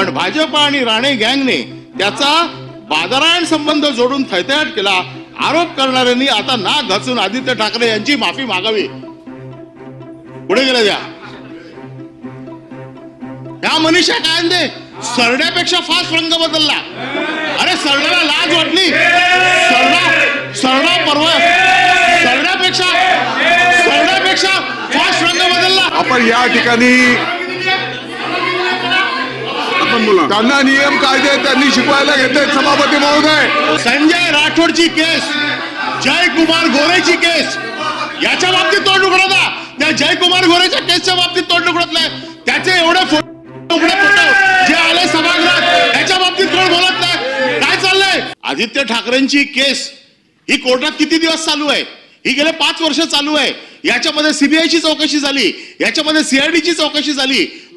पण भाजप आणि राणे गँगने त्याचा बाजारायण संबंध जोडून थैथयाट केला. आरोप करणाऱ्यांनी आता ना घासून आदित्य ठाकरे यांची माफी मागावी. पुढे गेलं द्या. त्या मनीषा काय दे सरड्यापेक्षा फास्ट रंग बदलला. अरे सरड्याला लाज वाटली. सरडा सरडा परवा सरड्यापेक्षा सरड्यापेक्षा फास्ट रंग बदलला. आपण या ठिकाणी आपण बोला त्यांना नियम कायदे त्यांनी शिकवायला घेतले सभापती महोदय. संजय राठोडची केस जयकुमार गोरेची केस याच्या बाबतीत तोंड उघडता त्या जयकुमार गोरेच्या केसच्या बाबतीत तोंड उघडत नाही. त्याचे एवढे फोटो उघडे फोटो जे आले सभागृहात त्याच्या बाबतीत कोण बोलत नाही? काय चाललंय? आदित्य ठाकरेंची केस ही कोर्टात किती दिवस चालू आहे? ही गेले पाच वर्ष चालू आहे. याच्यामध्ये सीबीआयची चौकशी झाली. याच्यामध्ये सीआयडीची चौकशी झाली.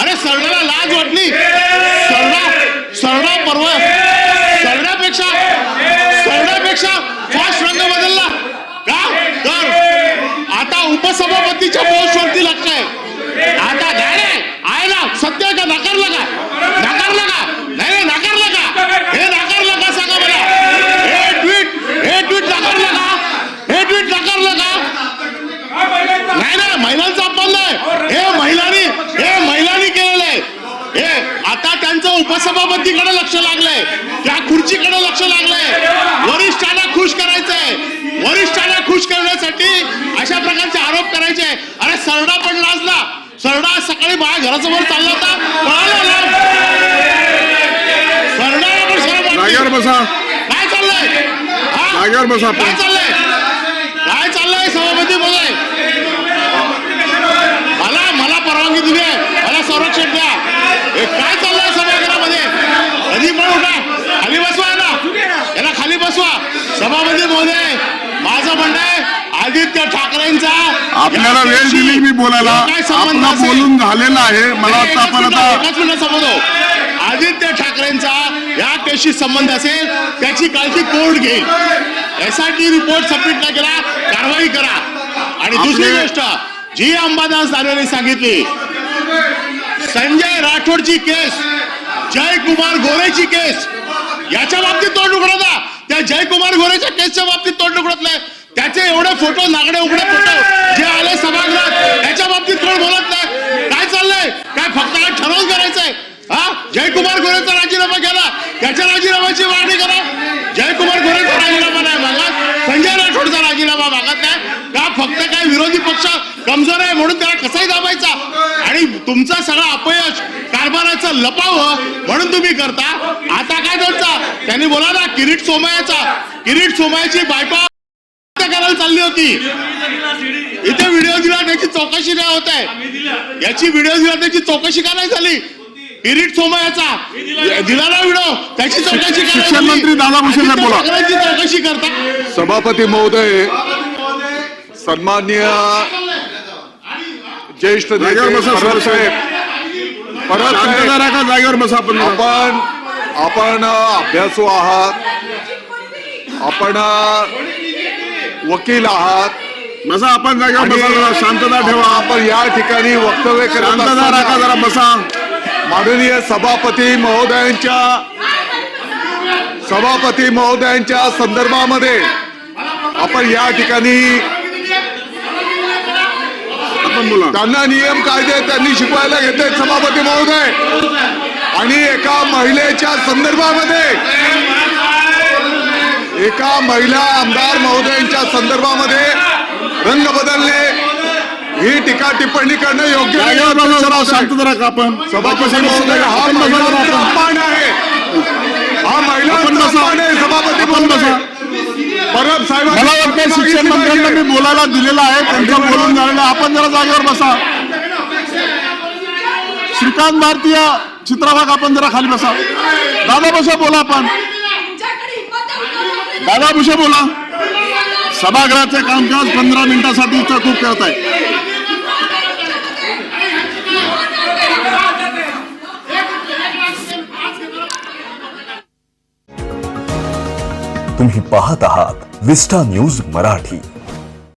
अरे सरड्याला लाज वाटली. सरडा सरडा परवा सरड्यापेक्षा सरड्यापेक्षा फास्ट रंग बदलला. का तर आता उपसभापतीच्या पोस्टवरती लक्ष आहे. आता नाही, आहे ना सत्य का? नाकारलं का? नाकारलं का नाही नाही नाकारलं का हे नाकारलं का सांगा मला हे ट्विट हे ट्विट नाकारलं का हे ट्विट नाकारलं का नाही नाही महिलांचा अपमान नाही हे महिलांनी हे महिलांनी केलेलं आहे हे आता त्यांचं उपसभापतीकडे लक्ष लागलंय. त्या खुर्चीकडे लक्ष लागलंय. वरिष्ठांना खुश करायचंय. वरिष्ठांना खुश करण्यासाठी अशा प्रकारचे आरोप करायचे. अरे सरडा पण लाजला. सरडा सकाळी माझ्या घरासमोर चालला होता. बसा. काय चाललंय. काय चाललंय काय चाललंय सभापती महोदय मला मला परवानगी दिली आहे मला संरक्षण द्या हे काय चाललंय सभागृहामध्ये कधी पण उठा खाली बसवा ना याला खाली बसवा सभापती महोदय माझं म्हणणं आहे आदित्य ठाकरेंचा आपल्याला वेळ दिली मी बोलायला. असेल, बोलून झालेला आहे. मला वाटतं आपण आता आदित्य ठाकरेंचा या केसशी संबंध असेल त्याची काळजी कोर्ट घेईल? एसआयटी रिपोर्ट सबमिट नाही केला कारवाई करा. आणि दुसरी गोष्ट जी अंबादास दानवेने सांगितली संजय राठोडची केस जयकुमार गोरेची केस याच्या बाबतीत तोंड उघडता त्या जयकुमार गोरेच्या केसच्या बाबतीत तोंड उघडत नाही. त्याचे एवढे फोटो नागडे उघडे फोटो जे आले सभागृहात त्याच्या बाबतीत कोण बोलत नाही काय चाललंय ठरवून करायचंय. हा? जयकुमार गोरेचा राजीनामा केला. त्याच्या राजीनाम्याची मागणी करा. जयकुमार गोरेचा राजीनामा नाही मागत. संजय राठोडचा राजीनामा मागत नाही. का फक्त काय विरोधी पक्ष कमजोर आहे म्हणून त्याला कसाही दाबायचा. आणि तुमचा सगळा अपयश कारभाराचं लपावं म्हणून तुम्ही करता. आता काय त्यांचा? त्यांनी बोला ना किरीट सोमयाचा किरीट सोमयाची बायपा करायला चालली होती. इथे व्हिडिओ दिला त्याची चौकशी काय होत आहे. याची व्हिडिओ दिला त्याची चौकशी का नाही झाली? किरीट सोमयाचा दिला ना व्हिडिओ त्याची चौकशी का नाही शिक्षण? मंत्री दादा भुसे साहेब आणि बोला. त्या सगळ्यांची चौकशी करता. सभापती महोदय सन्मान्य ज्येष्ठ जागेवर बसा, आपण आपण अभ्यासू आहात. आपण वकील आहात. बसा आपण आणि बसा जरा शांतता ठेवा. आपण या ठिकाणी वक्तव्य करत शांतता राखा जरा बसा. माननीय सभापती महोदयांच्या सभापती महोदयांच्या संदर्भामध्ये आपण या ठिकाणी आपण बोला. त्यांना नियम कायदे त्यांनी शिकवायला घेतले सभापती महोदय. आणि एका महिलेच्या संदर्भामध्ये एका महिला आमदार महोदयांच्या संदर्भामध्ये रंग बदलणे ही टीका टिप्पणी करणं योग्य बसा जरा शांतता राखा आपण. सभापती महोदय हा अपमान आहे. हा बसा. अपमान आहे. सभापती महोदय. परब साहेबांनी मला वाटतं मागितली शिक्षण मंत्र्यांना. मी बोलायला दिलेला आहे. त्यांचं बोलून झालेलं. आपण जरा जागेवर बसा. श्रीकांत भारतीय चित्रभाग आपण जरा खाली बसा. दादा बसा बोला आपण. दादा भुसे बोला. सभागृहाचे कामकाज पंधरा मिनिटासाठी तहकूब करत आहे. तुम्ही पाहत आहात विस्टा न्यूज़ मराठी.